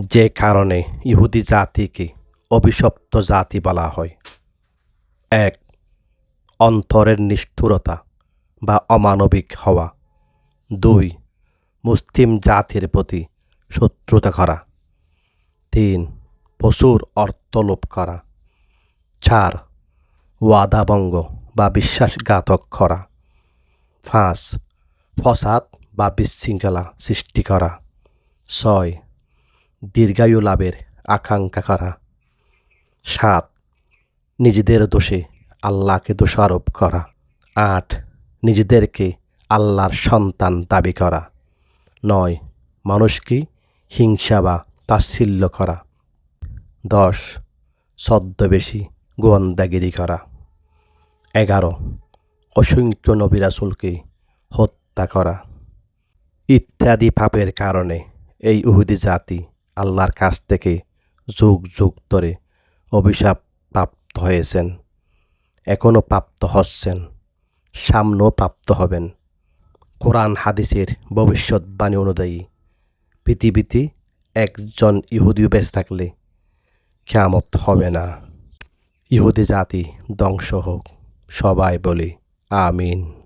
যে কারণে ইহুদি জাতিকে অভিশপ্ত জাতি বলা হয়। এক, অন্তরের নিষ্ঠুরতা বা অমানবিক হওয়া। দুই, মুসলিম জাতির প্রতি শত্রুতা করা। তিন, প্রচুর অর্থ লোভ করা। চার, ওয়াদাভঙ্গ বা বিশ্বাসঘাতক করা। পাঁচ, ফসাদ বা বিশৃঙ্খলা সৃষ্টি করা। ছয় দীর্ঘায়ু লাভের আকাঙ্ক্ষা করা। সাত, নিজেদের দোষে আল্লাহকে দোষারোপ করা। আট, নিজেদেরকে আল্লাহর সন্তান দাবি করা। নয়, মানুষকে হিংসা বা তাচ্ছিল্য করা। দশ, ছদ্মবেশী গোয়েন্দাগিরি করা। এগারো, অসংখ্য নবিরাসুলকে হত্যা করা। ইত্যাদি পাপের কারণে এই উহুদি জাতি আল্লাহর কাছ থেকে যুগ যুগ ধরে অভিশাপ প্রাপ্ত হয়েছেন এখনও প্রাপ্ত হচ্ছেন, সামনেও প্রাপ্ত হবেন। কোরআন হাদিসের ভবিষ্যৎবাণী অনুযায়ী পৃথিবীতে একজন ইহুদি বেশ থাকলে কেয়ামত হবে না। ইহুদি জাতি ধ্বংস হোক, সবাই বলি আমিন।